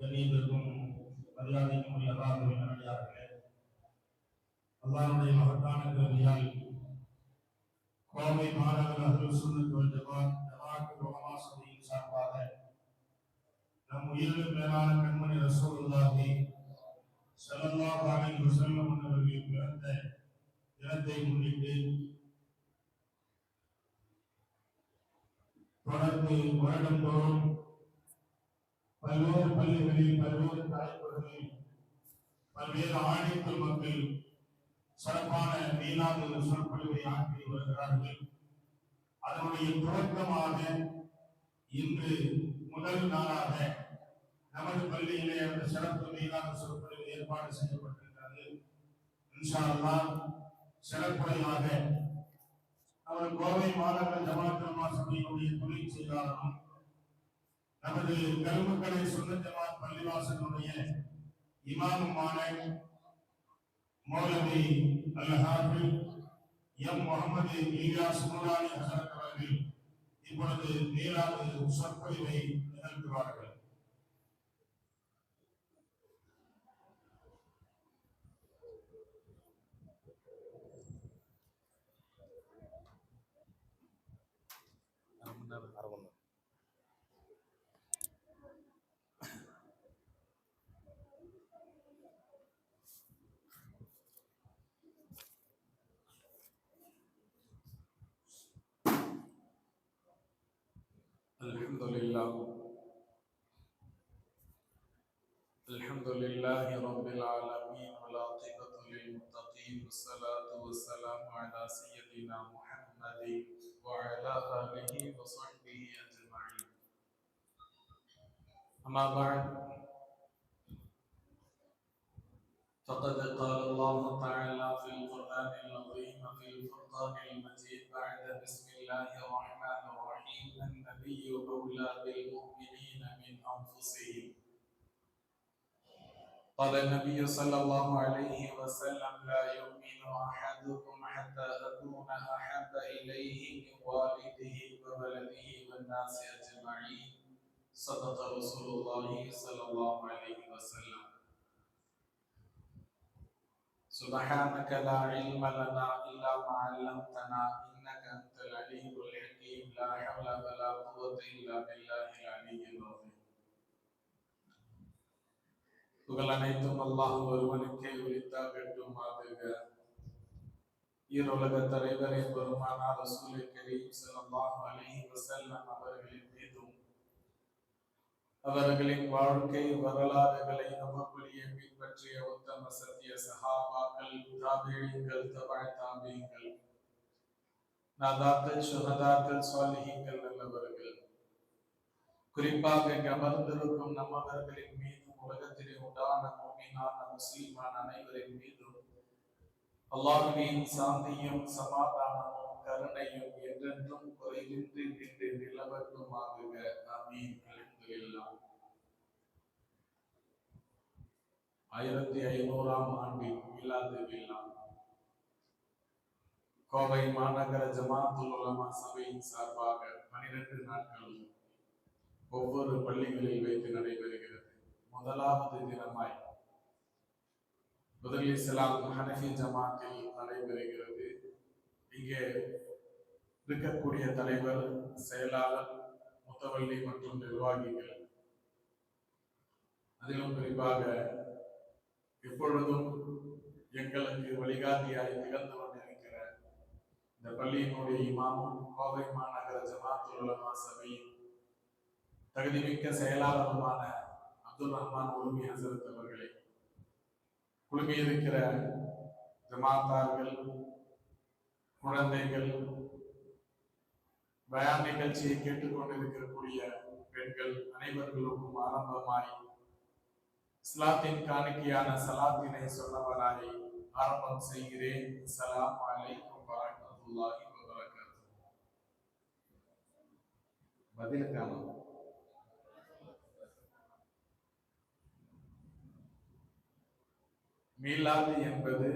கண்ணியத்திற்கும் மரியாதைக்கும் உரிய அல்லாஹுவின் நல்லடியார்களே அல்லாஹ்வுடைய மகத்தான கருவியால் கோவை மாநகர அகல் சுன்னத் வல் ஜமாத் ஜமாஅத்துல் சபையின் சார்பாக நம் உயிருக்கு மேலான கண்மணி ரசூலுல்லாஹி ஸல்லல்லாஹு அலைஹி வஸல்லம் அவர்கள் பிறந்த தினத்தை முன்னிட்டு தொடர்ந்து வருடந்தோறும் பல்வேறு பள்ளிகளில் பல்வேறு தலைப்புகளில் பல்வேறு ஆணைக்குள் மக்கள் சிறப்பான மீனாது சொற்பொழிவை ஆற்றி வருகிறார்கள் அதனுடைய துவக்கமாக இன்று முதல் நாளாக நமது பள்ளியிலே அந்த சிறப்பு மீனாது சொற்பொழிவு ஏற்பாடு செய்யப்பட்டிருக்கிறது. இன்ஷா அல்லாஹ் சிறப்புரையாக அவர் கோவை மாநகர ஜமாத்திரமா சபையினுடைய துணை செயலாளரும் நமது கருமக்கடை சுந்த பள்ளிவாசனுடைய இமாமுமான மௌலவி அல் எம் முகமது இலியாஸ் நூரானி ஹசரத் அவர்கள் இப்பொழுது மீளாது சொற்பொழிவை நிகழ்த்துவார்கள். الحمد لله. الحمد لله رب العالمين والعاقبة للمتقين والصلاة والسلام على سيدنا محمد وعلى آله وصحبه أجمعين. أما بعد فقد قال الله تعالى في القرآن العظيم في الفرقان المجيد بعد بسم الله الرحمن الرحيم. النبي أولى بالمؤمنين من أنفسهم. قال النبي صلى الله عليه وسلم لا يؤمن أحدكم حتى أكون أحب إليه من والده وولده والناس أجمعين. صدق رسول الله صلى الله عليه وسلم. سبحانك لا علم لنا إلا ما علمتنا لا حول ولا قوة إلا بالله العلي العظيم புகழ் அனைத்தும் அல்லாஹ் ஒருவனுக்கே உரித்தா வேண்டும் மாதுக ஈரோலக தலைவரை பெருமானார் ரசூலை கரீம் சல்லாஹ் அலி வசல்லம் அவர்களின் மீதும் அவர்களின் வாழ்க்கை வரலாறுகளை அவ்வப்பொழியை பின்பற்றிய உத்தம சத்திய சஹாபாக்கள் தாபியங்கள் தபாய் தாபியங்கள் நாதாக்கள் சுகதாக்கள் சாலிஹீங்கள் நல்லவர்கள் குறிப்பாக இங்கு அமர்ந்திருக்கும் நம்மவர்களின் மீதும் உலகத்திலே உண்டான மூமினான முஸ்லிமான அனைவரின் மீதும் அல்லாஹுவின் சாந்தியும் சமாதானமும் கருணையும் என்றென்றும் குறைவின்றி நின்று நிலவட்டுமாகுக. ஆமீன். அல்ஹம்துலில்லாஹ். ஆயிரத்தி ஐநூறாம் ஆண்டின் மீலாது விழா. கோவை மாநகர ஜமாத்துல் உலமா சபையின் சார்பாக பனிரெண்டு நாட்கள் ஒவ்வொரு பள்ளிகளில் வைத்து நடைபெறுகிறது. முதலாவது தினமாய் முதல் இஸ்லாம் ஹனஃபி ஜமாத்தில் நடைபெறுகிறது. இங்கே இருக்கக்கூடிய தலைவர் செயலாளர் முத்தவள்ளி மற்றும் நிர்வாகிகள். அதிலும் குறிப்பாக எப்பொழுதும் எங்களுக்கு வழிகாட்டியாய் திகழ்ந்து கொண்டிருக்கிறார் இந்த பள்ளியினுடைய இமாமும் கோவை மாநகர ஜமாத்துலமா உலமா சபையின் தகுதிமிக்க செயலாளருமான அப்துல் ரஹ்மான் உரிமை ஹசரத் அவர்களை குழுமியிருக்கிற ஜமாத்தார்கள் குழந்தைகள் பயான் நிகழ்ச்சியை கேட்டுக்கொண்டிருக்கக்கூடிய பெண்கள் அனைவர்களுக்கும் ஆரம்பமாய் இஸ்லாத்தின் காணிக்கையான சலாத்தினை சொன்னவராய் ஆரம்பம் செய்கிறேன். சலாம் அலைக்கும் الله وبركاته பதில் காணும் மீலாது என்பது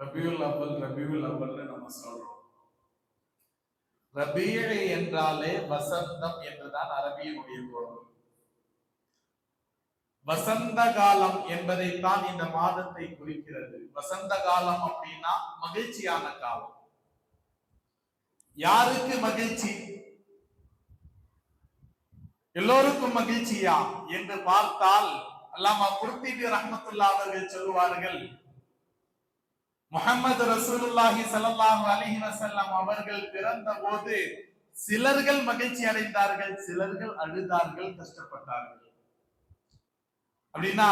ரபியுல் அவல் ரபியுல் அவ்வல்னு நம்ம சொல்றோம் ரபியழை என்றாலே வசந்தம் என்றுதான் அரபியினுடைய பொருள் வசந்த காலம் என்பதைத்தான் இந்த மாதத்தை குறிக்கிறது. வசந்த காலம் அப்படின்னா மகிழ்ச்சியான காலம். யாருக்கு மகிழ்ச்சி? எல்லோருக்கும் மகிழ்ச்சியா என்று பார்த்தால் அல்லாமா குர்த்திபி ரஹமத்துல்லா அவர்கள் சொல்லுவார்கள் முகமது ரசூலுல்லாஹி ஸல்லல்லாஹு அலஹி வசல்லாம் அவர்கள் பிறந்த போது சிலர்கள் மகிழ்ச்சி அடைந்தார்கள் சிலர்கள் அழுதார்கள் கஷ்டப்பட்டார்கள். அப்படின்னா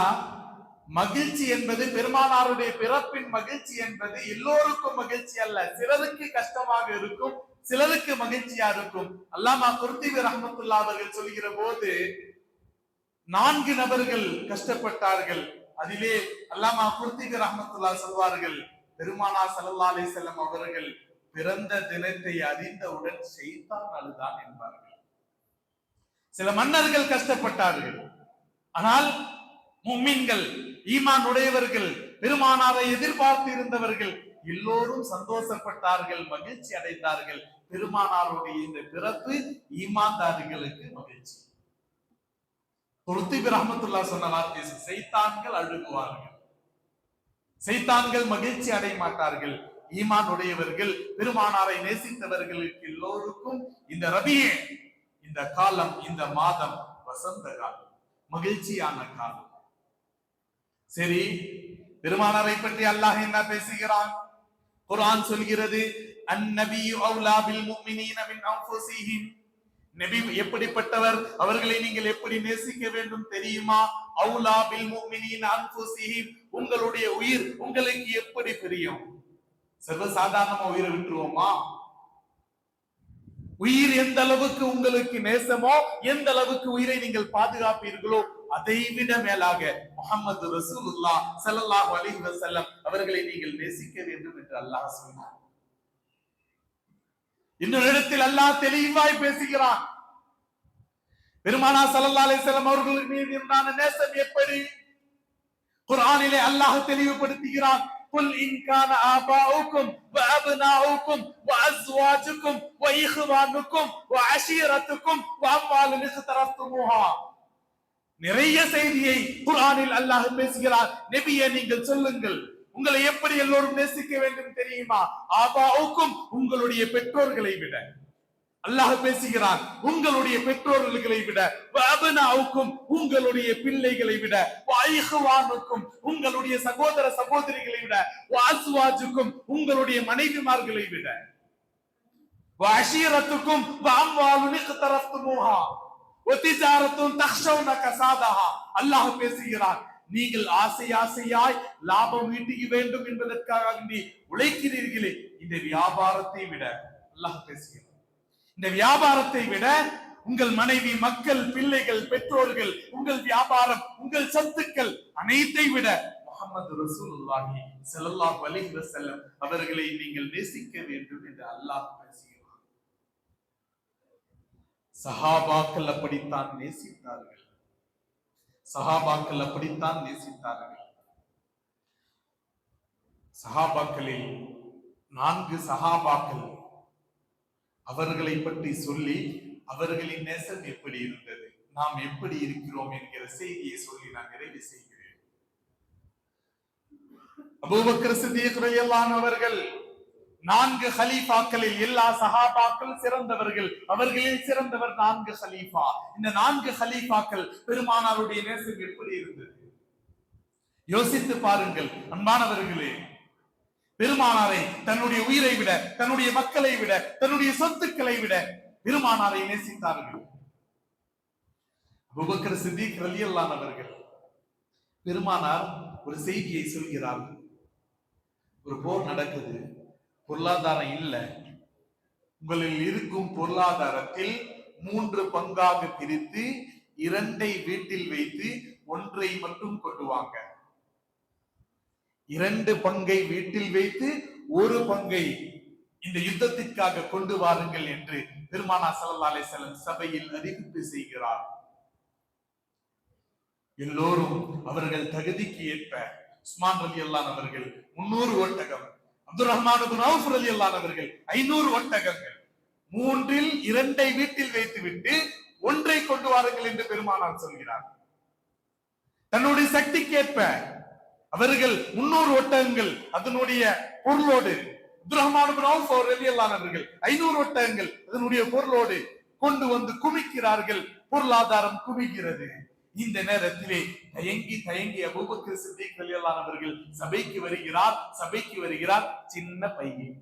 மகிழ்ச்சி என்பது பெருமானாருடைய பிறப்பின் மகிழ்ச்சி என்பது எல்லோருக்கும் மகிழ்ச்சி அல்ல. சிலருக்கு கஷ்டமாக இருக்கும் சிலருக்கு மகிழ்ச்சியா இருக்கும். அல்லாமா குர்திபி ரஹமத்துல்லா அவர்கள் சொல்கிற போது நான்கு நபர்கள் கஷ்டப்பட்டார்கள். அதிலே அல்லாமா குர்திபி ரஹமத்துல்லா சொல்வார்கள் பெருமானா சல்லா அலி செல்லம் அவர்கள் பிறந்த தினத்தை அறிந்தவுடன் செய்தான் அழுதான் என்பார்கள். சில மன்னர்கள் கஷ்டப்பட்டார்கள். ஆனால் மும்மின்கள் ஈமான் உடையவர்கள் பெருமானாரை எதிர்பார்த்து இருந்தவர்கள் எல்லோரும் சந்தோஷப்பட்டார்கள் மகிழ்ச்சி அடைந்தார்கள். பெருமானாருடைய இந்த பிறப்பு ஈமான்தாரிகளுக்கு மகிழ்ச்சி. தொழுத்தி ரஹமத்துல்லா சொன்ன வார்த்தை செய்தான்கள் அழுகுவார்கள். செய்தான்கள் மகிழ்ச்சி அடைய மாட்டார்கள். ஈமான் உடையவர்கள் பெருமானாரை நேசித்தவர்களுக்கு எல்லோருக்கும் இந்த ரபியே இந்த காலம் இந்த மாதம் வசந்த காலம் மகிழ்ச்சியான காலம். சரி பெருமானாரை பற்றி அல்லாஹ் என்ன பேசுகிறான்? குர்ஆன் சொல்கிறது அந்நபி அவுலா பில் முஃமினீன மின் அன்ஃபுஸிஹிம். நபி எப்படிப்பட்டவர்? அவர்களை நீங்கள் எப்படி நேசிக்க வேண்டும் தெரியுமா? அவுலா பில் முஃமினீன அன்ஃபுஸிஹிம். உங்களுடைய உயிர் உங்களுக்கு எப்படி பிரியும் சர்வ சாதாரணமா உயிரை விட்டுருவோமா? உயிர் எந்த அளவுக்கு உங்களுக்கு நேசமோ எந்த அளவுக்கு உயிரை நீங்கள் பாதுகாப்பீர்களோ அதை விட மேலாக முகமது ரசூலுல்லா ஸல்லல்லாஹு அலைஹி வஸல்லம் அவர்களை நீங்கள் நேசிக்க வேண்டும் என்று அல்லாஹ் சொன்னார் இன்னொரு இடத்தில் அல்லாஹ் தெளிவாய் பேசுகிறான் பெருமானா ஸல்லல்லாஹு அலைஹி வஸல்லம் அவர்கள் மீது உண்டான நேசம் எப்படி குர்ஆனிலே அல்லாஹ் தெளிவுபடுத்துகிறான் قل إن كان آباؤكم وأبناؤكم وأزواجكم وإخوانكم وعشيرتكم وأموال اقترفتموها நிறைய செய்தியை குரானில் அல்லாஹ் பேசுகிறார். நெபியை நீங்கள் சொல்லுங்கள் உங்களை எப்படி எல்லோரும் நேசிக்க வேண்டும் தெரியுமா? ஆபாவுக்கும் உங்களுடைய பெற்றோர்களை விட. அல்லாஹ் பேசுகிறான் உங்களுடைய பெற்றோர்களை விட. அபனாவுக்கும் உங்களுடைய பிள்ளைகளை விட. வாய்குவானுக்கும் உங்களுடைய சகோதர சகோதரிகளை விட. வாசுவாஜுக்கும் உங்களுடைய மனைவிமார்களை விட. வாஷீரத்துக்கும் வாம்வாலுனிக்கு தரத்துமோஹா அல்லாஹ் பேசுகிறார் நீங்கள் ஆசை ஆசையாய் லாபம் ஈட்டிக்க வேண்டும் என்பதற்காக வேண்டி உழைக்கிறீர்களே. இந்த வியாபாரத்தை விட அல்லாஹ் பேசுகிறார் இந்த வியாபாரத்தை விட உங்கள் மனைவி மக்கள் பிள்ளைகள் பெற்றோர்கள் உங்கள் வியாபாரம் உங்கள் சொத்துக்கள் அனைத்தை விட முகமது ரசூலுல்லாஹி ஸல்லல்லாஹு அலைஹி வஸல்லம் அவர்களை நீங்கள் நேசிக்க வேண்டும் என்று அல்லாஹ் பேசுகிறார் சஹாபாக்கள் அப்படித்தான் நேசித்தார்கள். சஹாபாக்கள் அப்படித்தான் நேசித்தார்கள். சஹாபாக்களில் நான்கு சஹாபாக்கள் அவர்களை பற்றி சொல்லி அவர்களின் நேசம் எப்படி இருந்தது நாம் எப்படி இருக்கிறோம் என்கிற செய்தியை சொல்லி நான் நிறைவு செய்கிறேன். அபூபக்கர் சித்திக் அவர்கள் நான்கு ஹலீஃபாக்களில் எல்லா சஹாபாக்கள் சிறந்தவர்கள். அவர்களில் சிறந்தவர் நான்கு ஹலீஃபா இந்த நான்கு ஹலீஃபாக்கள் பெருமானாருடைய நேசம் எப்படி இருந்தது? யோசித்து பாருங்கள் அன்பானவர்களே. பெருமானாரை தன்னுடைய உயிரை விட தன்னுடைய மக்களை விட தன்னுடைய சொத்துக்களை விட பெருமானாரை நேசித்தார்கள். அபூபக்கர் சித்திக் ரலியல்லானவர்கள் பெருமானார் ஒரு செய்தியை சொல்கிறார்கள் ஒரு போர் நடக்குது. பொருளாதாரம் இல்லை. உங்களில் இருக்கும் பொருளாதாரத்தில் மூன்று பங்காக பிரித்து இரண்டை வீட்டில் வைத்து ஒன்றை மட்டும் கொண்டு வாங்க இரண்டு பங்கை வீட்டில் வைத்து ஒரு பங்கை இந்த யுத்தத்திற்காக கொண்டு வாருங்கள் என்று பெருமானா சல்லா அலைஹி சபையில் அறிவிப்பு செய்கிறார். எல்லோரும் அவர்கள் தகுதிக்கு ஏற்ப உஸ்மான் அலி அல்லான் அவர்கள் முன்னூறு ஒட்டகம் அப்துல் ரஹ்மான் அவர்கள் ஐநூறு ஒட்டகங்கள். மூன்றில் இரண்டை வீட்டில் வைத்துவிட்டு ஒன்றை கொண்டு வாருங்கள் என்று பெருமானார் சொல்கிறார். தன்னுடைய சக்திக்கேற்ப அவர்கள் முன்னூறு ஒட்டகங்கள் அதனுடைய பொருளோடு அவர்கள் ஐநூறு ஒட்டகங்கள் அதனுடைய பொருளோடு கொண்டு வந்து குமிக்கிறார்கள். பொருளாதாரம் குமிக்கிறது இந்த நேரத்திலே தயங்கி தயங்கி அபூபக்கர் சித்திக் ரலியல்லாஹு அவர்கள் சபைக்கு வருகிறார் சபைக்கு வருகிறார் சின்ன பையன்.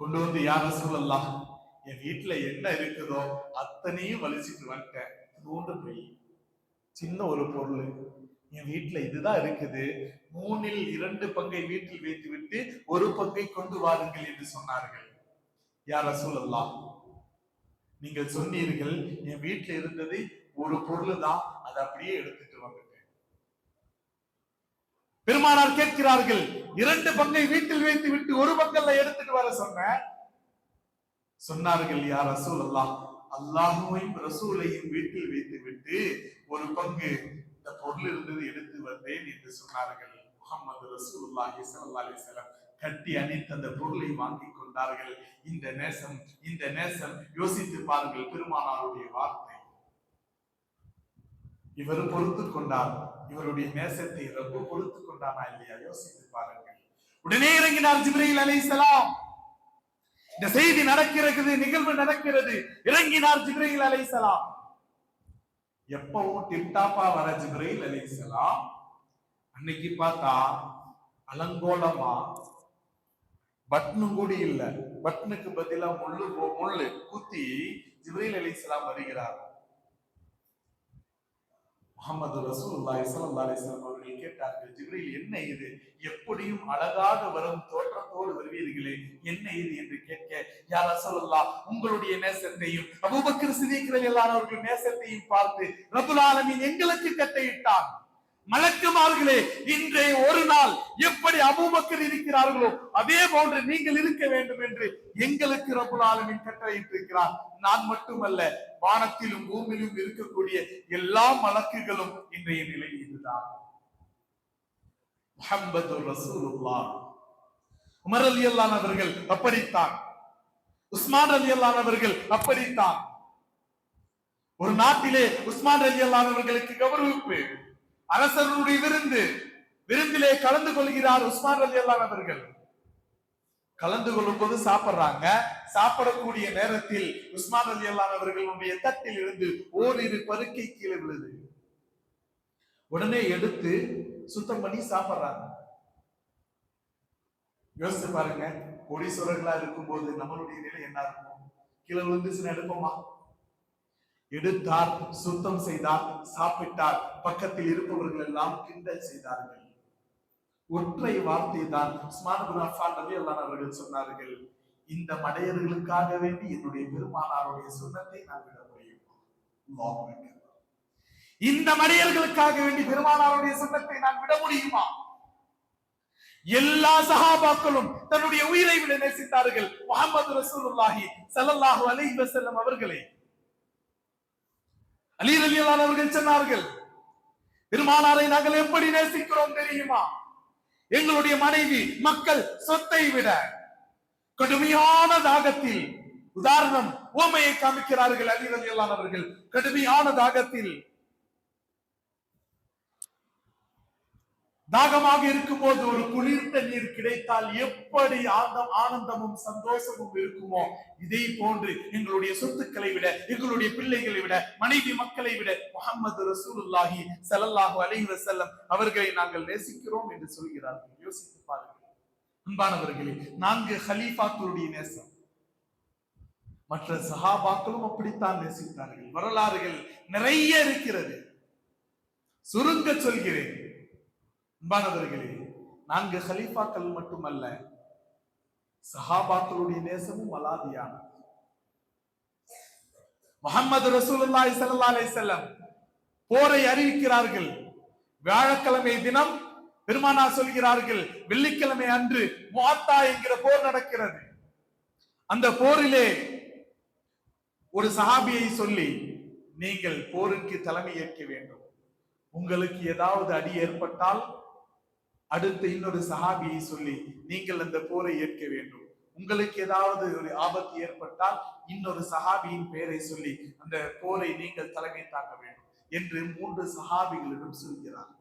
கொண்டு வந்து யார சொல்லலாம் என் வீட்டுல என்ன இருக்குதோ அத்தனையும் வலிச்சிட்டு வந்துட்டேன் மூன்று பை சின்ன ஒரு பொருள். என் வீட்டுல இதுதான் இருக்குது. மூணில் இரண்டு பங்கை வீட்டில் வைத்து விட்டு ஒரு பங்கை கொண்டு வாருங்கள் என்று சொன்னார்கள். யார சொல்லலாம் நீங்கள் சொன்னீர்கள் என் வீட்டுல இருந்தது ஒரு பொருள் தான் அதை அப்படியே எடுத்துட்டு வந்துட்டேன். பெருமானார் கேட்கிறார்கள் இரண்டு பங்கை வீட்டில் வைத்து விட்டு ஒரு பங்கல்ல எடுத்துட்டு வர சொன்ன சொன்னார்கள் யார் ரசூல் அல்லாஹ் அல்லாஹுவையும் ரசூலையும் வீட்டில் வைத்து விட்டு ஒரு பங்கு இந்த பொருள் இருந்தது எடுத்து வந்தேன் என்று சொன்னார்கள் முகமது ரசூலுல்லாஹி ஸல்லல்லாஹு அலைஹி கட்டி அணித்த அந்த பொருளை வாங்கி கொண்டார்கள். இந்த நேசம் இந்த நேசம் யோசித்து பாருங்கள் பெருமானாருடைய வார்த்தை. இவர் பொறுத்து கொண்டார். இவருடைய நேசத்தை ரொம்ப பொறுத்து கொண்டானா இல்லையா? யோசித்து பாருங்கள். உடனே இறங்கினார் ஜிப்ரீல் அலைஹிஸ்ஸலாம் இந்த செய்தி நடக்கிறது நிகழ்வு நடக்கிறது. இறங்கினார் ஜிப்ரீல் அலைஹிஸ்ஸலாம் எப்பவும் டிப்டாப்பா வர ஜிப்ரீல் அலைஹிஸ்ஸலாம் அன்னைக்கு பார்த்தா அலங்கோலமா பட்னு கூட இல்ல. பட்னுக்கு பதிலா முள்ளு முள்ளு குத்தி ஜிப்ரீல் அலைஹிஸ்ஸலாம் வருகிறார். முகமது ரசூல்லா ஸல்லல்லாஹு அலைஹி அவர்கள் கேட்டார்கள் ஜிப்ரீல் என்ன இது? எப்படியும் அழகாக வரும் தோற்றத்தோடு வருவீர்களே என்ன இது? என்று கேட்க யார் ரசூலுல்லாஹ் உங்களுடைய நேசத்தையும் அபூபக்கர் சித்திக் ரலியல்லாஹு அவர்கள் நேசத்தையும் பார்த்து ரபுல் ஆலமின் எங்களுக்கு கட்டையிட்டான் மலக்குமார்களே இன்றைய ஒரு நாள் எப்படி அபூபக்கர் இருக்கிறார்களோ அதே போன்று நீங்கள் இருக்க வேண்டும் என்று எங்களுக்கு ரப்பல் கட்டளையிட்டிருக்கிறார். நான் மட்டுமல்ல வானத்திலும் பூமியிலும் இருக்கக்கூடிய எல்லா மலக்குகளும் இன்றைய நிலை இதுதான் முஹம்மது உமர் அலி அவர்கள் அப்படித்தான். உஸ்மான் அலி அவர்கள் அப்படித்தான். ஒரு நாட்டிலே உஸ்மான் அலி அவர்களுக்கு கௌரவிப்பு. அரசருடைய விருந்து விருந்திலே கலந்து கொள்கிறார் உஸ்மான் அலி அவர்கள். கலந்து கொள்ளும் போது சாப்பிடுறாங்க. சாப்பிடக்கூடிய நேரத்தில் உஸ்மான் அலி அவர்களுடைய தட்டில் இருந்து ஓரிரு பருக்கை கீழே விழுது. உடனே எடுத்து சுத்தம் பண்ணி சாப்பிடுறாங்க. யோசிச்சு பாருங்க கோடீஸ்வரர்களா இருக்கும்போது நம்மளுடைய நிலை என்ன இருக்கும்? கீழே விழுந்துச்சுன்னு எடுப்போமா? எடுத்தார் சுத்தம் செய்தார் சாப்பிட்டார். பக்கத்தில் இருப்பவர்கள் எல்லாம் கிண்டல் செய்தார்கள். ஒற்றை வார்த்தை தான் உஸ்மான் பின் அஃபான் அவர்கள் சொன்னார்கள். இந்த மடையர்களுக்காக வேண்டி என்னுடைய பெருமானாருடைய சுண்ணத்தை நான் விட முடியும்? இந்த மடையர்களுக்காக வேண்டி பெருமானாருடைய சுண்ணத்தை நான் விட முடியுமா? எல்லா சஹாபாக்களும் தன்னுடைய உயிரை விட நேசித்தார்கள். முகமது ரசூலுல்லாஹி ஸல்லல்லாஹு அலைஹி வஸல்லம் அவர்களை அலி அவர்கள் சொன்னார்கள். பெருமானாரை நாங்கள் எப்படி நேசிக்கிறோம் தெரியுமா? எங்களுடைய மனைவி மக்கள் சொத்தை விட கடுமையான தாகத்தில் உதாரணம் ஓமையை காமிக்கிறார்கள் அலி ரலியல்லாஹு அவர்கள் கடுமையான தாகத்தில் தாகமாக இருக்கும்போது ஒரு குளிர்ந்த நீர் கிடைத்தால் எப்படி ஆனந்தமும் சந்தோஷமும் இருக்குமோ? இதே போன்று எங்களுடைய சொத்துக்களை விட எங்களுடைய பிள்ளைகளை விட மனைவி மக்களை விட முகமது ரசூலுல்லாஹி ஸல்லல்லாஹு அலைஹி செல்லம் அவர்களை நாங்கள் நேசிக்கிறோம் என்று சொல்கிறார்கள். யோசித்து பாருங்கள். அன்பானவர்களே நான்கு ஹலீஃபாக்களுடைய நேசம். மற்ற சஹாபாக்களும் அப்படித்தான் நேசித்தார்கள். வரலாறுகள் நிறைய இருக்கிறது. சுருங்க சொல்கிறேன். அன்பானவர்களே நான்கு ஹலீஃபாக்கள் மட்டுமல்ல சஹாபாக்களுடைய நேசமும் அலாதியான முகமது ரசூலுல்லாஹி ஸல்லல்லாஹு அலைஹி வஸல்லம் போரை அறிவிக்கிறார்கள். வியாழக்கிழமை தினம் பெருமானார் சொல்கிறார்கள் வெள்ளிக்கிழமை அன்று முவாத்தா என்கிற போர் நடக்கிறது. அந்த போரிலே ஒரு சஹாபியை சொல்லி நீங்கள் போருக்கு தலைமை ஏற்க வேண்டும். உங்களுக்கு ஏதாவது அடி ஏற்பட்டால் அடுத்து இன்னொரு சஹாபியை சொல்லி நீங்கள் அந்த போரை ஏற்க வேண்டும். உங்களுக்கு ஏதாவது ஒரு ஆபத்து ஏற்பட்டால் இன்னொரு சஹாபியின் பெயரை சொல்லி அந்த போரை நீங்கள் தலைமை தாங்க வேண்டும் என்று மூன்று சஹாபிகளிடம் சொல்கிறார்.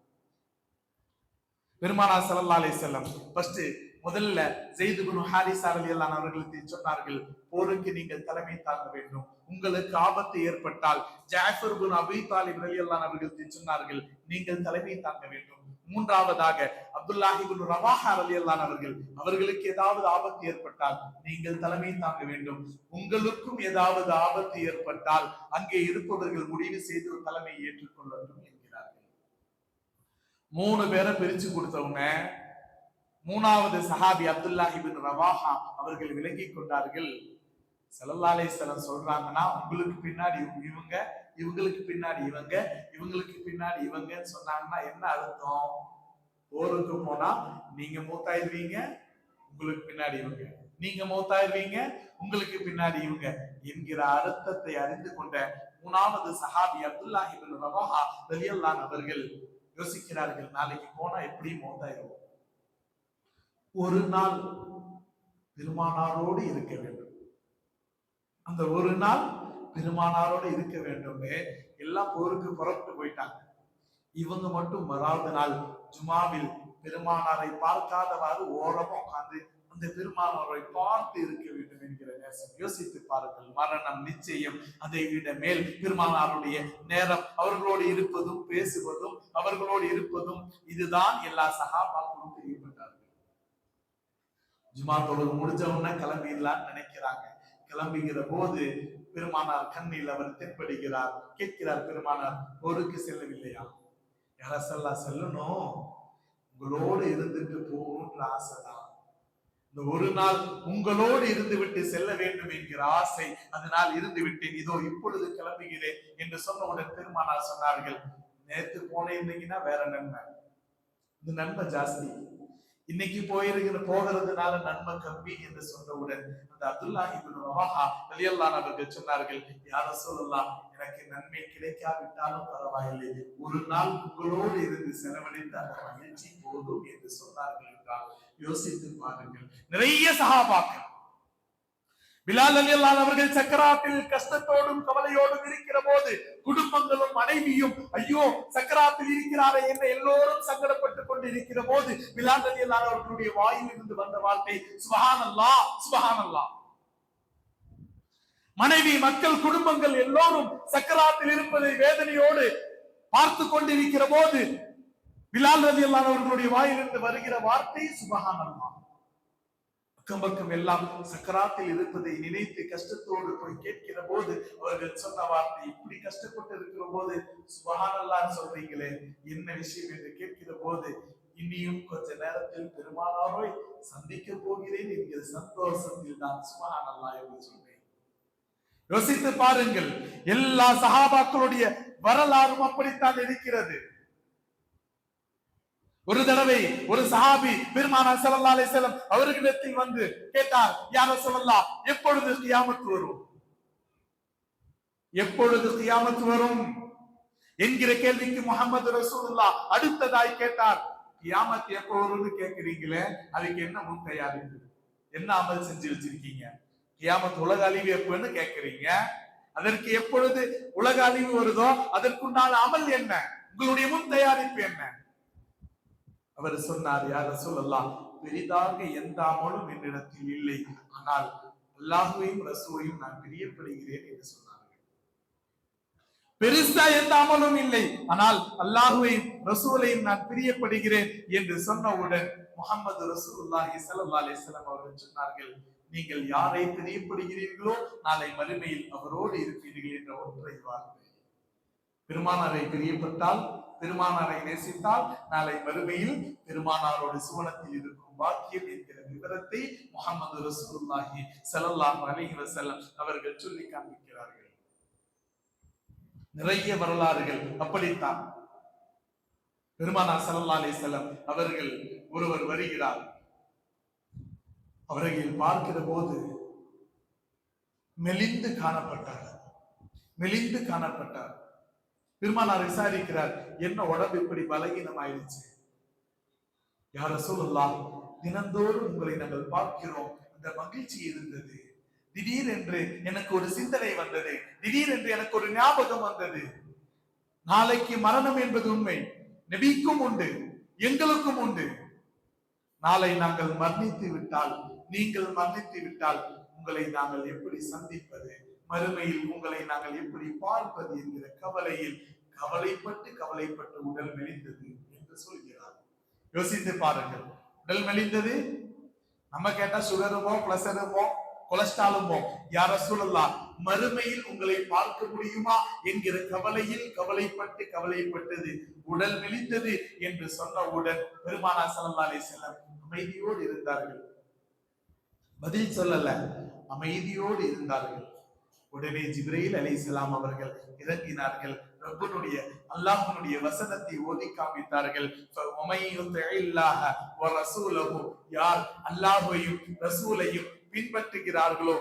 பெருமானா சல்லா அலி செல்லம் ஃபர்ஸ்ட் முதல்ல ஜெயித் இப்னு அலி அல்லான் அவர்களுக்கு சொன்னார்கள் போருக்கு நீங்கள் தலைமை தாங்க வேண்டும். உங்களுக்கு ஆபத்து ஏற்பட்டால் ஜாஃபர் குரு அபி தாலிப் ரலியல்லாஹு அவர்களுக்கு சொன்னார்கள் நீங்கள் தலைமை தாங்க வேண்டும். மூன்றாவதாக அப்துல்லாஹி ரவாஹா அலியல்லான் அவர்கள் அவர்களுக்கு ஏதாவது ஆபத்து ஏற்பட்டால் நீங்கள் தலைமை தாங்க வேண்டும். உங்களுக்கும் ஏதாவது ஆபத்து ஏற்பட்டால் அங்கே இருப்பவர்கள் முடிவு செய்து ஒரு தலைமையை ஏற்றுக்கொள்ளட்டும் என்கிறார்கள். மூணு பேரை பிரிச்சு கொடுத்தவங்க மூணாவது சஹாபி அப்துல்லாஹிபின் ரவாஹா அவர்கள் விலகி கொண்டார்கள். ஸல்லல்லாஹு சொல்றாங்கன்னா உங்களுக்கு பின்னாடி இவங்க- இவங்களுக்கு பின்னாடி இவங்க இவங்களுக்கு பின்னாடி இவங்கன்னு சொன்னாங்கன்னா என்ன அர்த்தம்? போருக்கு போனா நீங்க மூத்தாயிருவீங்க உங்களுக்கு பின்னாடி இவங்க. நீங்க மூத்தாயிருவீங்க உங்களுக்கு பின்னாடி இவங்க என்கிற அர்த்தத்தை அறிந்து கொண்ட மூணாவது சஹாபி அப்துல்லாஹி பின் ரவாஹா ரலியல்லாஹு அவர்கள் யோசிக்கிறார்கள் நாளைக்கு போனா எப்படி மூத்தாயிருவோம்? ஒரு நாள் பெருமானாரோடு இருக்க வேண்டும். அந்த ஒரு நாள் பெருமானாரோட இருக்க வேண்டுமே. எல்லாம் போருக்கு புறப்பட்டு போயிட்டாங்க. இவங்க மட்டும் வராத நாள். ஜுமாவில் பெருமானாரை பார்க்காதவாறு ஓரமா உட்கார்ந்து அந்த பெருமானாரை பார்த்து இருக்க வேண்டும் என்கிற நேசம். யோசித்து பாருங்கள். மரணம் நிச்சயம். அதை விட மேல் பெருமானாருடைய நேரம். அவர்களோடு இருப்பதும் பேசுவதும் அவர்களோடு இருப்பதும் இதுதான் எல்லா சகாபாக்களும் தெரியப்பட்டார்கள் ஜுமா தொழுது முடிஞ்ச உடனே கிளம்பிடலாம்னு நினைக்கிறாங்க. கிளம்புகிற போது பெருமானார் கண்ணில் அவர் தென்படுகிறார். கேட்கிறார் பெருமானார் போருக்கு செல்லவில்லையா? யாரசல்லா செல்லணும். உங்களோடு இருந்துட்டு போகணுன்ற ஆசைதான். இந்த ஒரு நாள் உங்களோடு இருந்து விட்டு செல்ல வேண்டும் என்கிற ஆசை அதனால் இருந்து விட்டேன் இதோ இப்பொழுது கிளம்புகிறேன் என்று சொன்னவுடன் பெருமானார் சொன்னார்கள். நேத்து இருந்தீங்கன்னா வேற நன்மை. இந்த நன்மை ஜாஸ்தி. இன்னைக்கு போயிருக்கிற போகிறதுனால நன்மை கம்மி என்று சொன்னவுடன் அந்த அப்துல்லாஹி இப்னு ரவாஹா அவர்கள் சொன்னார்கள் யார சொல்லலாம் எனக்கு நன்மை கிடைக்காவிட்டாலும் பரவாயில்லை. ஒரு நாள் உங்களோடு இருந்து செலவழித்த அந்த மகிழ்ச்சி போதும் என்று சொன்னார்கள் என்றால் யோசித்து பாருங்கள். நிறைய சகாபாக்கள் பிலால் அலியல்லான் அவர்கள் சக்கராத்தில் கஷ்டத்தோடும் கவலையோடும் இருக்கிற போது குடும்பங்களும் மனைவியும் ஐயோ சக்கராத்தில் இருக்கிறாரே என்று எல்லோரும் சங்கடப்பட்டு கொண்டு இருக்கிற போது பிலால் அலியல்லான் அவர்களுடைய வாயில் இருந்து வந்த வார்த்தை சுபஹானல்லா சுபஹானல்லா மனைவி மக்கள் குடும்பங்கள் எல்லோரும் சக்கராத்தில் இருப்பதை வேதனையோடு பார்த்து கொண்டிருக்கிற போது பிலால் ரதி அவர்களுடைய வாயிலிருந்து வருகிற வார்த்தை சுபஹானல்லா அக்கம் பக்கம் எல்லாம் சக்கராத்தில் இருப்பதை நினைத்து கஷ்டத்தோடு போய் கேட்கிற போது அவர்கள் சொன்ன வார்த்தை இப்படி கஷ்டப்பட்டு இருக்கிற போது சுபஹானல்லான்னு சொல்றீங்களே என்ன விஷயம்? என்று கேட்கிற போது இனியும் கொஞ்ச நேரத்தில் பெருமானாரோய் சந்திக்க போகிறேன் என்கிற சந்தோஷத்தில் நான் சுபகானல்லா என்று சொன்னேன். யோசித்து பாருங்கள் எல்லா சகாபாக்களுடைய வரலாறும் அப்படித்தான் இருக்கிறது. ஒரு தடவை ஒரு சஹாபி பெருமானார் ஸல்லல்லாஹு அலைஹி செல்லம் அவர்களிடத்தில் வந்து கேட்டார் யார சொல்லலா எப்பொழுது கியாமத்து வரும்? எப்பொழுது கியாமத்து வரும்? என்கிற கேள்விக்கு முகமது ரசூல்லா அடுத்ததாய் கேட்டார் கியாமத் எப்போ வரும்னு கேக்குறீங்களே அதுக்கு என்ன முன் தயாரிப்பு? என்ன அமல் செஞ்சு வச்சிருக்கீங்க? கியாமத் உலக அழிவு எப்பன்னு கேக்குறீங்க அதற்கு எப்பொழுது உலக அழிவு வருதோ அதற்குண்டான அமல் என்ன? உங்களுடைய முன் தயாரிப்பு என்ன? அவர் சொன்னார் யார் ரசூலல்லாஹ் பெரிதாக எந்த அமலும் என்னிடத்தில் இல்லை. ஆனால் அல்லாஹுவையும் ரசூலையும் நான் பிரியப்படுகிறேன் என்று சொன்னார்கள். பெருசா எந்த அமலும் இல்லை. ஆனால் அல்லாஹுவையும் ரசூலையும் நான் பிரியப்படுகிறேன் என்று சொன்னவுடன் முகமது ரசூல்லாஹி சல்லா அலிஸ்லாம் அவர்கள் சொன்னார்கள் நீங்கள் யாரை பிரியப்படுகிறீர்களோ நாளை மறுமையில் அவரோடு இருப்பீர்கள் என்ற ஒன்றை வார்த்தை. பெருமானாரை பிரியப்பட்டால் பெருமானாரை நேசித்தால் நாளை மறுமையில் பெருமானாரோடு சுவனத்தில் இருக்கும் பாக்கியம் என்கிற விவரத்தை முகமது ரசூலுல்லாஹி செலல்லாம் அலிஹி வசல்லம் அவர்கள் சொல்லி காண்பிக்கிறார்கள். நிறைய வரலாறுகள் அப்படித்தான். பெருமானார் ஸல்லல்லாஹு அலி செல்லம் அவர்கள் ஒருவர் வருகிறார். அவர்கள் பார்க்கிற போது மெலிந்து காணப்பட்டார். மெலிந்து காணப்பட்டார். பெருமானார் விசாரிக்கிறார். என்ன உடம்பு இப்படி பலகீனம் ஆயிடுச்சு யார சொல்லலாம் தினந்தோறும் உங்களை நாங்கள் பார்க்கிறோம். அந்த மகிழ்ச்சி இருந்தது. திடீரென்று எனக்கு ஒரு சிந்தனை வந்தது. திடீரென்று எனக்கு ஒரு ஞாபகம் வந்தது. நாளைக்கு மரணம் என்பது உண்மை. நெபிக்கும் உண்டு எங்களுக்கும் உண்டு. நாளை நாங்கள் மரணித்து விட்டால் நீங்கள் மரணித்து விட்டால் உங்களை நாங்கள் எப்படி சந்திப்பது? மறுமையில் உங்களை நாங்கள் எப்படி பார்ப்பது என்கிற கவலையில் கவலைப்பட்டு கவலைப்பட்டு உடல் மெலிந்தது என்று சொல்கிறார். யோசித்து பாருங்கள். உடல் மெலிந்தது? நம்ம கேட்டா சுகருமோ பிளசருமோ கொலஸ்ட்ராலுமோ யார சொல்லலாம்? மறுமையில் உங்களை பார்க்க முடியுமா என்கிற கவலையில் கவலைப்பட்டு கவலைப்பட்டது உடல் மெலிந்தது என்று சொன்னவுடன் பெருமானா ஸல்லல்லாஹு செல்லம் அமைதியோடு இருந்தார்கள். பதில் சொல்லல. அமைதியோடு இருந்தார்கள். உடனே ஜிப்ரயில் அலி இஸ்லாம் அவர்கள் இறங்கினார்கள். ரப்பனுடைய அல்லாஹனுடைய வசனத்தை ஓதி காமித்தார்கள். யார் அல்லாஹையும் ரசூலையும் பின்பற்றுகிறார்களோ?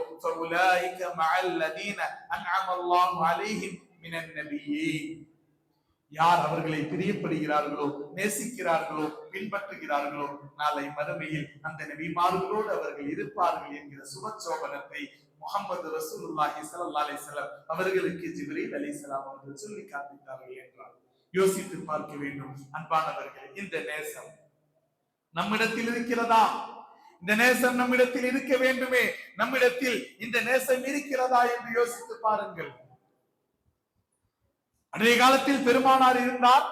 யார் அவர்களை பிரியப்படுகிறார்களோ நேசிக்கிறார்களோ பின்பற்றுகிறார்களோ? நாளை மறுமையில் அந்த நபிமார்களோடு அவர்கள் இருப்பார்கள் என்கிற சுபச்சோபனத்தை முகமது ரசூலுல்லாஹி ஸல்லல்லாஹு அலைஹி வஸல்லம் அவர்களுக்கு ஜிப்ரீல் அலைஹிஸ்ஸலாம் அவர்கள் சொல்லி காண்பித்தார்கள் என்றார். யோசித்து பார்க்க வேண்டும் அன்பானவர்கள் இந்த நேசம் நம்மிடத்தில் இருக்கிறதா? இந்த நேசம் நம்மிடத்தில் இருக்க வேண்டுமே? நம்மிடத்தில் இந்த நேசம் இருக்கிறதா என்று யோசித்து பாருங்கள். அன்றைய காலத்தில் பெருமானார் இருந்தார்.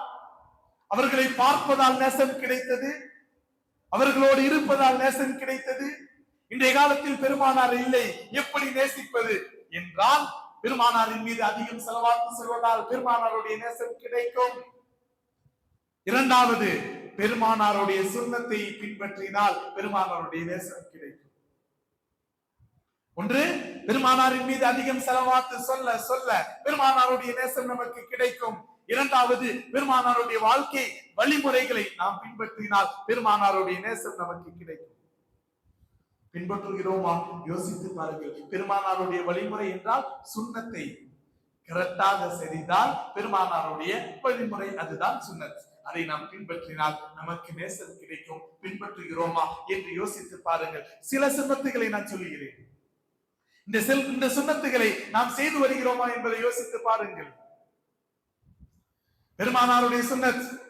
அவர்களை பார்ப்பதால் நேசம் கிடைத்தது. அவர்களோடு இருப்பதால் நேசம் கிடைத்தது. இன்றைய காலத்தில் பெருமானார் இல்லை. எப்படி நேசிப்பது என்றால் பெருமானாரின் மீது அதிகம் செலவாக்கு செல்வதால் பெருமானாருடைய நேசம் கிடைக்கும். இரண்டாவது பெருமானாருடைய சுண்ணத்தை பின்பற்றினால் பெருமானாருடைய நேசம் கிடைக்கும். ஒன்று பெருமானாரின் மீது அதிகம் செலவாத்து சொல்ல சொல்ல பெருமானாருடைய நேசம் நமக்கு கிடைக்கும். இரண்டாவது பெருமானாருடைய வாழ்க்கை வழிமுறைகளை நாம் பின்பற்றினால் பெருமானாருடைய நேசம் நமக்கு கிடைக்கும். பின்பற்றுகிறோமா? யோசித்து பாருங்கள். பெருமானாருடைய வழிமுறை என்றால் சுண்ணத்தை கரெக்டாக செய்தால் பெருமானாருடைய வழிமுறை அதுதான் சுண்ணத். அதை நாம் பின்பற்றினால் நமக்கு நேசம் கிடைக்கும். பின்பற்றுகிறோமா என்று யோசித்து பாருங்கள். சில சுண்ணத்துகளை நான் சொல்லுகிறேன். இந்த செல் இந்த சுண்ணத்துகளை நாம் செய்து வருகிறோமா என்பதை யோசித்து பாருங்கள். பெருமானாருடைய சுண்ணத்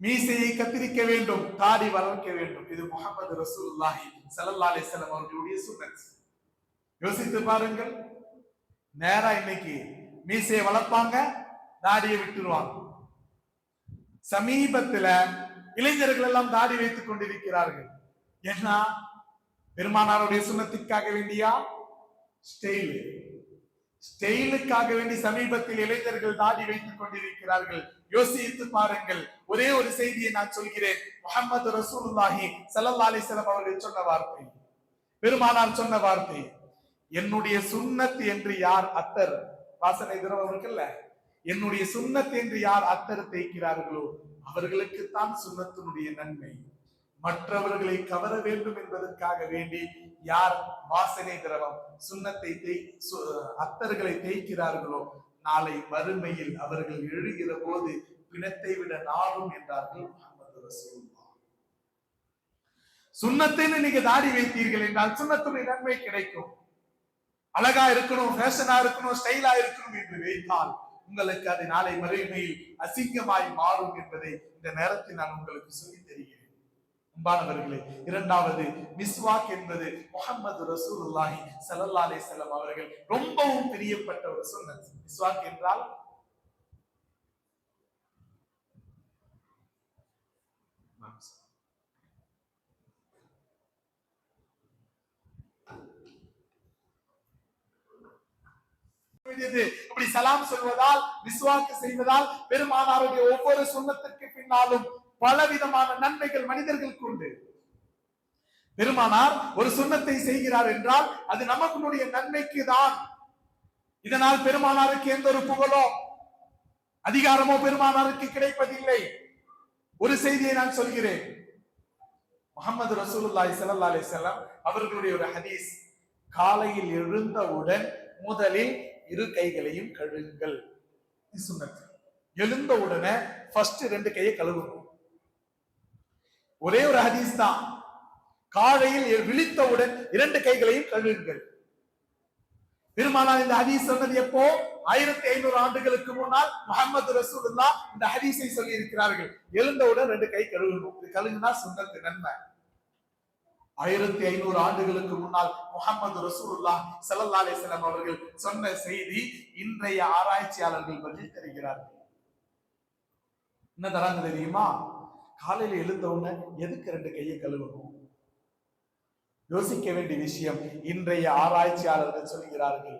மீசையை கத்திரிக்க வேண்டும் தாடி வளர்க்க வேண்டும். இது முகமது ரசூல்லாஹி ஸல்லல்லாஹு அலைஹி அவர்களுடைய சுண்ணத். யோசித்து பாருங்கள். நேரா இன்னைக்கு மீசையை வளர்ப்பாங்க தாடியை விட்டுருவாங்க. சமீபத்துல இளைஞர்கள் எல்லாம் தாடி வைத்துக் கொண்டிருக்கிறார்கள். ஏன்னா பெருமானாருடைய சுண்ணத்திற்காக வேண்டியா? ஸ்டைல். ஸ்டெயிலுக்காக வேண்டி சமீபத்தில் இளைஞர்கள் தாடி வைத்துக் கொண்டிருக்கிறார்கள். யோசித்து பாருங்கள். ஒரே ஒரு செய்தியை நான் சொல்கிறேன். முகமது ரசூலுல்லாஹி ஸல்லல்லாஹு அலைஹி அவர்கள் சொன்ன வார்த்தை. பெருமானார் சொன்ன வார்த்தை. என்னுடைய சுண்ணத்து என்று யார் அத்தர்? வாசனை திரவம் இருக்குல்ல? என்னுடைய சுண்ணத்து என்று யார் அத்தர் தேய்க்கிறார்களோ அவர்களுக்குத்தான் சுண்ணத்தினுடைய நன்மை. மற்றவர்களை கவர வேண்டும் என்பதற்காக வேண்டி யார் வாசனை திரவம் சுண்ணத்தை தேய் அத்தர்களை தேய்க்கிறார்களோ நாளை மறுமையில் அவர்கள் எழுகிற போது பிணத்தை விட நாளும் என்றார்கள் சுண்ணத்தைன்னு நீங்க தாடி வைத்தீர்கள் என்றால் சுண்ணத்துடைய நன்மை கிடைக்கும். அழகா இருக்கணும் ஃபேஷனா இருக்கணும் ஸ்டைலா இருக்கணும் என்று வைத்தால் உங்களுக்கு அது நாளை மறுமையில் அசிங்கமாய் மாறும் என்பதை இந்த நேரத்தில் நான் உங்களுக்கு சொல்லி தருகிறேன். அன்பானவர்களே இரண்டாவது மிஸ்வாக் என்பது முகமது ரசூலுல்லாஹி ஸல்லல்லாஹு அலே செல்லம் அவர்கள் ரொம்பவும் பிரியப்பட்ட ஒரு சுன்னத் மிஸ்வாக் என்றால்? அப்படி சலாம் சொல்வதால் விஸ்வாக்கு செய்வதால் பெருமானாருடைய ஒவ்வொரு சுண்ணத்திற்கு பின்னாலும் பலவிதமான நன்மைகள் மனிதர்களுக்கு உண்டு. பெருமானார் ஒரு சுண்ணத்தை செய்கிறார் என்றால் அது நமக்குடைய நன்மைக்கு தான். இதனால் பெருமானாருக்கு எந்த ஒரு புகழோ அதிகாரமோ பெருமானாருக்கு கிடைப்பதில்லை. ஒரு செய்தியை நான் சொல்கிறேன். முகமது ரசூலுல்லாய் சல்லா அலி வஸல்லம் அவர்களுடைய ஒரு ஹதீஸ் காலையில் எழுந்தவுடன் முதலில் இரு கைகளையும் கழுவுங்கள். எழுந்தவுடனே எழுந்த உடனே ஃபர்ஸ்ட் ரெண்டு கையை கழுவுங்க ஒரே ஒரு ஹதீஸ் தான். காலையில் விழித்தவுடன் இரண்டு கைகளையும் கழுவுங்கள். பெருமானார் இந்த ஹதீஸ் சொன்னது எப்போ? ஆயிரத்தி ஐநூறு ஆண்டுகளுக்கு முன்னால் முகமது ரசூலுல்லா இந்த ஹதீஸை சொல்லி இருக்கிறார்கள் எழுந்தவுடன் ரெண்டு கை கழுவணும். இது கழுகுனா சுண்ணத்து நன்மை. ஆயிரத்தி ஐநூறு ஆண்டுகளுக்கு முன்னால் முகமது ரசூலுல்லா சல்லா அலிஸ்லாம் அவர்கள் சொன்ன செய்தி இன்றைய ஆராய்ச்சியாளர்கள் பதில் தருகிறார்கள். என்ன தராங்க தெரியுமா? காலையில் எழுந்த உடனே எதுக்கு ரெண்டு கையை கழுவணும்? யோசிக்க வேண்டிய விஷயம் இன்றைய ஆராய்ச்சியாளர்கள் சொல்கிறார்கள்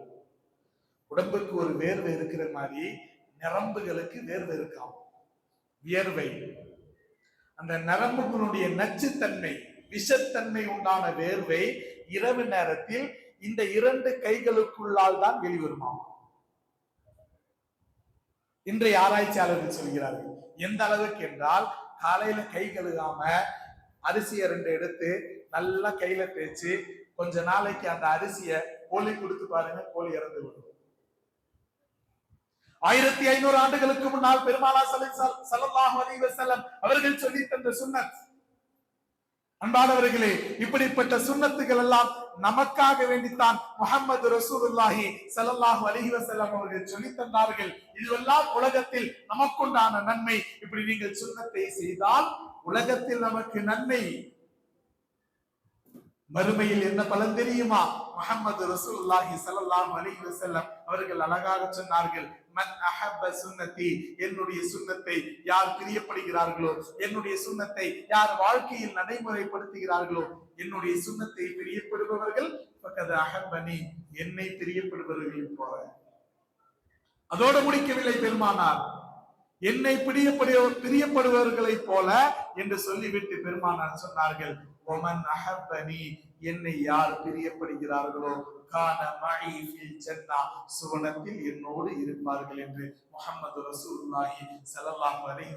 உடம்புக்கு ஒரு வேர்வை இருக்கிற மாதிரி நரம்புகளுக்கு வேர்வை இருக்காம். வியர்வை. அந்த நரம்புகளுடைய நச்சுத்தன்மை விஷத்தன்மை உண்டான வேர்வை இரவு நேரத்தில் இந்த இரண்டு கைகளுக்குள்ளால் தான் வெளிவருமாம். இன்றைய ஆராய்ச்சியாளர்கள் சொல்கிறார்கள் எந்த அளவுக்கு என்றால் காலையில கை கழுகாம அரிசியை ரெண்டு எடுத்து நல்லா கையில தேய்ச்சி கொஞ்ச நாளைக்கு அந்த அரிசியை கோழி கொடுத்து பாருங்க கோழி இறந்து விடும். ஆயிரத்தி ஐநூறு ஆண்டுகளுக்கு முன்னால் பெருமாளா சல்லல்லாஹு அலைஹி வஸல்லம் அவர்கள் சொல்லி தந்த சுண்ணத் அன்பானவர்களே இப்படிப்பட்ட சுண்ணத்துகள் எல்லாம் நமக்காக வேண்டித்தான் முகமது ரசூலுல்லாஹி ஸல்லல்லாஹு அலஹி வஸல்லம் அவர்கள் சொல்லி தந்தார்கள். இதுவெல்லாம் உலகத்தில் நமக்குண்டான நன்மை. இப்படி நீங்கள் சுண்ணத்தை செய்தால் உலகத்தில் நமக்கு நன்மை. மறுமையில் என்ன பலன் தெரியுமா? முகமது ரசூலுல்லாஹி ஸல்லல்லாஹு அலஹி வசல்லம் அவர்கள் அழகாக சொன்னார்கள். மன் அஹப்ப சுன்னதி என்னுடைய சுண்ணத்தை யார் பிரியப்படுகிறார்களோ என்னுடைய சுண்ணத்தை யார் வாழ்க்கையில் நடைமுறைப்படுத்துகிறார்களோ என்னுடைய சுண்ணத்தை பிரியப்படுபவர்கள் பக்கத்து என்னை பிரியப்படுபவர்கள் போல. அதோடு முடிக்கவில்லை பெருமானார். என்னை பிரியப்படிய பிரியப்படுபவர்களைப் போல என்று சொல்லிவிட்டு பெருமானார் சொன்னார்கள் ஒமன் அஹப்பனி என்னை யார் பிரியப்படுகிறார்களோ? கான மழை ஃபில் சுவனத்தில் என்னோடு இருப்பார்கள் என்று முகமது ரசூல்லாஹி ஸல்லல்லாஹு அலைஹி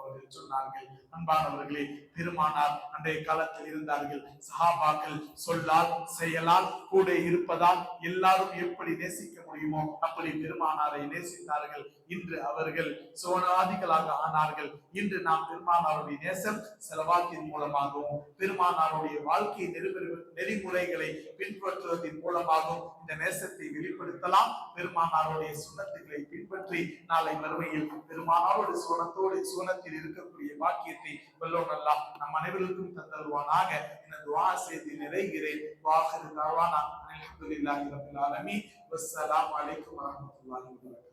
அவர்கள் சொன்னார்கள். அன்பானவர்களே பெருமானார் அன்றைய காலத்தில் இருந்தார்கள். சஹாபாக்கள் சொல்லால் செயலால் கூட இருப்பதால் எல்லாரும் எப்படி நேசிக்க முடியுமோ அப்படி பெருமானாரை நேசித்தார்கள். இன்று அவர்கள் சோனாதிகளாக ஆனார்கள். இன்று நாம் பெருமானாருடைய நேசம் செலவாக்கின் மூலமாகவும் பெருமானாருடைய வாழ்க்கை நெறிமுறை நெறிமுறைகளை பின்பற்றுவதன் மூலமாகவும் இந்த நேசத்தை வெளிப்படுத்தலாம். பெருமானாருடைய சுண்ணத்துகளை பின்பற்றி நாளை மறுமையில் பெருமானாரோடு சுவனத்தோடு சுவனத்தில் இருக்கக்கூடிய பாக்கியத்தை வெல்லோம் நல்லா நம் அனைவருக்கும் தந்தருவானாக. இந்த துவா செய்து நிறைகிறேன். வாஹிரு தாவானா. அல்ஹம்துலில்லாஹி ரப்பில் ஆலமீன். அலைக்கும் வரஹ்மத்துல்லாஹி வபரகாத்துஹு.